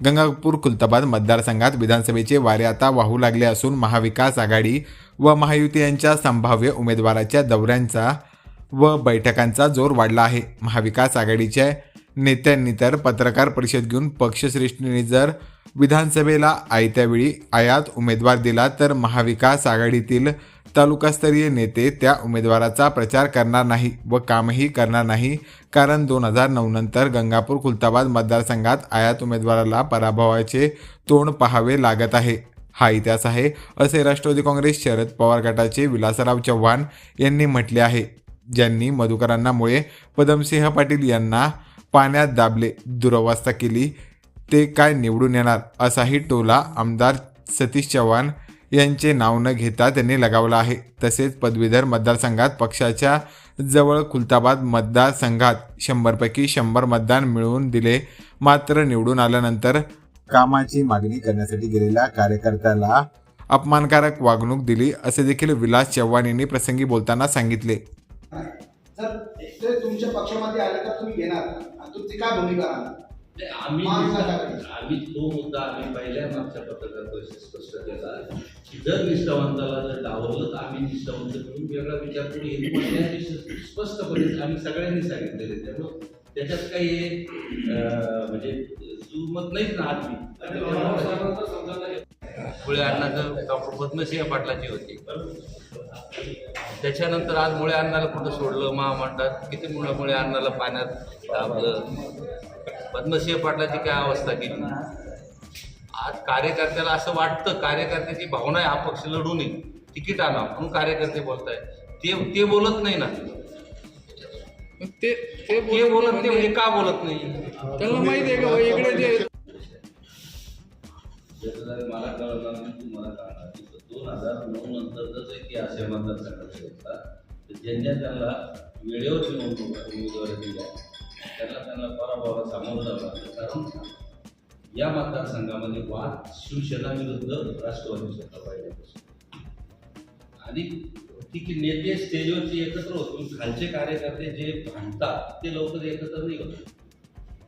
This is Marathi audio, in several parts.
गंगापूर खुलताबाद मतदारसंघात विधानसभेचे वारे आता वाहू लागले असून महाविकास आघाडी व महायुती यांच्या संभाव्य उमेदवाराच्या दौऱ्यांचा व बैठकांचा जोर वाढला आहे. महाविकास आघाडीच्या नेत्यांनी तर पत्रकार परिषद घेऊन पक्षश्रेष्ठींनी जर विधानसभेला आयत्यावेळी आयात उमेदवार दिला तर महाविकास आघाडीतील तालुकास्तरीय नेते त्या उमेदवाराचा प्रचार करणार नाही व कामही करणार नाही. कारण दोन हजार नऊ नंतर गंगापूर खुलताबाद मतदारसंघात आयात उमेदवाराला पराभवाचे तोंड पाहावे लागत आहे. हा इतिहास आहे असे राष्ट्रवादी काँग्रेस शरद पवार गटाचे विलासराव चव्हाण यांनी म्हटले आहे. ज्यांनी मधुकरांनामुळे पदमसिंह पाटील यांना पाण्यात दाबले दुरवस्था केली ते काय निवडून येणार असाही टोला आमदार सतीश चव्हाण यांचे नाव न घेता त्यांनी लगावला आहे. तसेच पदवीधर मतदारसंघात पक्षाच्या जवळ खुलताबाद मतदारसंघात शंभरपैकी शंभर मतदान मिळवून दिले मात्र निवडून आल्यानंतर कामाची मागणी करण्यासाठी गेलेल्या कार्यकर्त्याला अपमानकारक वागणूक दिली असे देखील विलास चव्हाण यांनी प्रसंगी बोलताना सांगितले. जर तुमच्या पक्षामध्ये आले तर तुम्ही घेणार. तुमची काय भूमिका आम्ही. आम्ही तो मुद्दा आम्ही पहिल्या मागच्या पत्रकार परिषदेत स्पष्ट केला की जर निष्ठावंताला जर डावरलं तर आम्ही निष्ठावंत करून वेगळा विचार करू स्पष्टपणे आम्ही सगळ्यांनी सांगितलेले त्यामुळं त्याच्यात काही म्हणजे जुमत नाहीच ना आदमी. मुळे अण्णाचं डॉक्टर पद्मसिंह पाटलाची होती. त्याच्यानंतर आज मुळे अण्णाला कुठं सोडलं? महामंडळात किती मुळे मुळे अण्णाला पाण्यात दाबलं? पद्मसिंह पाटलाची काय अवस्था केली? आज कार्यकर्त्याला असं वाटतं कार्यकर्त्याची भावना आहे हा पक्ष लढून येईल तिकीट आणा म्हणून कार्यकर्ते बोलताय ते ते बोलत नाही ना. ते ते ते बोलत नाही म्हणजे का बोलत नाही? त्यांना माहिती आहे का इकडे जे मला कळलं नाही तुम्हाला कळणार दोन हजार नऊ नंतरचाच इतिहास आहे मतदारसंघाचा होता तर ज्यांच्या त्यांना वेळेवर निवडणूक उमेदवारी दिल्या त्यांना त्यांना पराभवाला सामोरं जावं लागलं कारण या मतदारसंघामध्ये वाद शिवसेना विरुद्ध राष्ट्रवादी सत्ता पाहिजे आणि ठीक आहे नेते स्टेजवरचे एकत्र होतो. खालचे कार्यकर्ते जे भांडतात ते लवकर एकत्र नाही होत.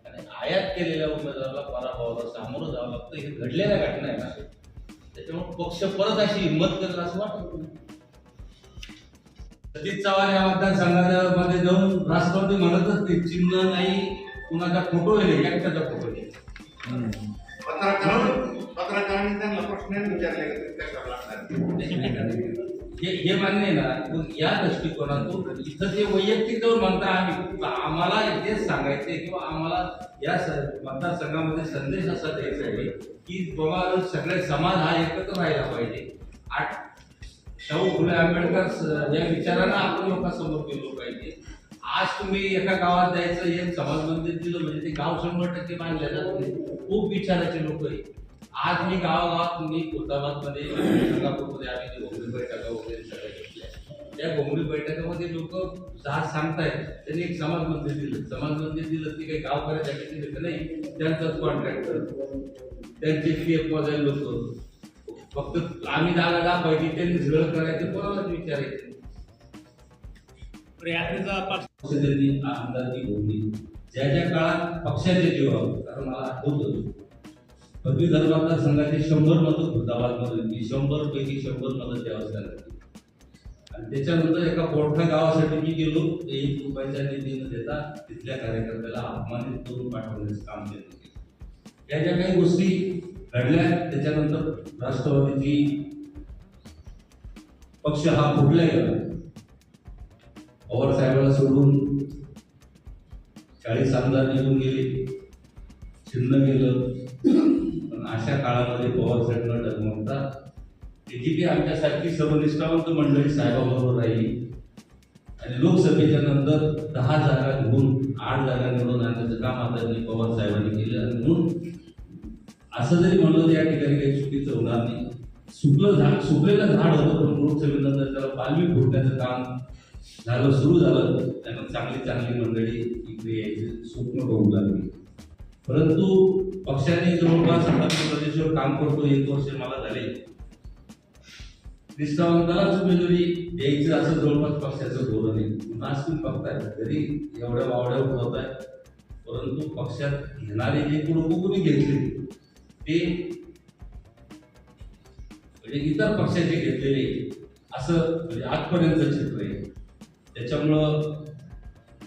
आणि आयात केलेल्या उमेदवाराला पराभवाला सामोरं जावं लागतं. हे घडलेल्या घटना आहे ना. त्याच्यामुळे पक्ष परत अशी हिंमत करेल असं वाटत. नाही. सतीश चव्हाण या मतदारसंघामध्ये जाऊन राष्ट्रवादी म्हणतच नाही. चिन्ह नाही कुणाचा फोटो नाही एकट्याचा फोटो पत्रकार पत्रकारांनी त्यांना प्रश्न विचारले की ते कशाला लागणार? हे हे मान्य आहे ना या दृष्टिकोनातून इथं ते वैयक्तिक जाऊन म्हणता आम्ही आम्हाला तेच सांगायचे किंवा आम्हाला या मतदारसंघामध्ये संदेश असा द्यायचा आहे की बाबा सगळे समाज हा एकत्र राहिला पाहिजे. आठ शाहू फुले आंबेडकर या विचारांना आपण लोकांसमोर गेलो पाहिजे. आज तुम्ही एका गावात जायचं एक समाज मंदिर दिलं म्हणजे ते गाव शंभर टक्के मानले जात नाही. खूप विचाराचे लोक आहे आज मी गावागावात मी खुलताबादमध्ये गंगापूरमध्ये आम्ही घोंगडी बैठका वगैरे सगळ्या घेतल्या. त्या घोंगडी बैठकामध्ये लोक जहाज सांगतायत. त्यांनी एक समाज मंदिर दिलं. समाज मंदिर दिलं ते काही गावकऱ्यासाठी दिलं का नाही. त्यांचाच कॉन्ट्रॅक्टर त्यांचे पी एफमध्ये लोक. फक्त आम्ही जागा दाखवायची त्यांनी सगळं करायचं कोणालाच विचारायचं पक्षाची आमदारकी भोगली ज्या ज्या काळात पक्षाच्या जीवावर कारण मला आठवतं पदवीधर मतदारसंघाचे शंभर मतं खुलताबादमध्ये होती शंभर पैकी शंभर मतं देवस्थानात होती. आणि त्याच्यानंतर एका पोठा गावासाठी मी गेलो. एक रुपयाच्या निधी न देता तिथल्या कार्यकर्त्याला अपमानित करून पाठवण्याचं काम केलं. या ज्या काही गोष्टी घडल्या त्याच्यानंतर राष्ट्रवादीची पक्ष हा फुटला गेला पवार साहेबाला सोडून चाळीस आमदार निघून गेले छिन्न गेलं पण अशा काळामध्ये पवार साहेब डगमगता त्याची ती आमच्यासारखी सर्वनिष्ठावंत मंडळी साहेबाबरोबर राहिली. आणि लोकसभेच्या नंतर दहा जागा घेऊन आठ जागा निवडून आणण्याचं काम आदरणीय पवार साहेबांनी केलं. आणि म्हणून असं जरी म्हणलं तर या ठिकाणी काही चुकीचं होणार नाही. सुकलं झाड सुकलेलं झाड होतं पण त्याला पालवी फोडण्याचं काम झालं सुरू झालं त्यांना चांगली चांगली मंडळी इकडे यायची स्वप्न बघू लागली. परंतु पक्षाने जवळपास मध्य प्रदेशवर काम करतो एक वर्ष मला झाले. निष्ठावंतालाच उमेदवारी द्यायचं असं जवळपास पक्षाचं धोरण आहे. नाच तुम्ही बघताय जरी एवढ्या वावड्या उठवत आहे परंतु पक्षात घेणारे जे लोक कोणी घेतले ते म्हणजे इतर पक्षाचे घेतलेले असं म्हणजे आजपर्यंतचं चित्र आहे. त्याच्यामुळं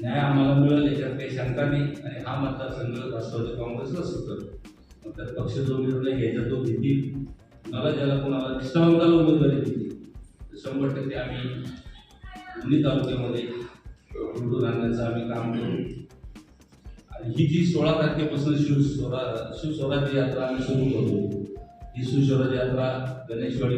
न्याय आम्हाला मिळेल याच्यात काही शंका नाही. आणि हा मतदारसंघ राष्ट्रवादी काँग्रेसला सुटत मग त्यात पक्ष जो निर्णय घ्यायचा तो घेतील. मला ज्याला कोणाला निष्ठावंताला उमेदवारी दिली तर शंभर टक्के आम्ही दोन्ही तालुक्यामध्ये निवडून आणण्याचं आम्ही काम करू. ही जी सोळा तारखेपासून शिवस्वरा शिवस्वराज्य यात्रा आम्ही सुरू करतो. ही शिवस्वराज्य यात्रा गणेशवाडी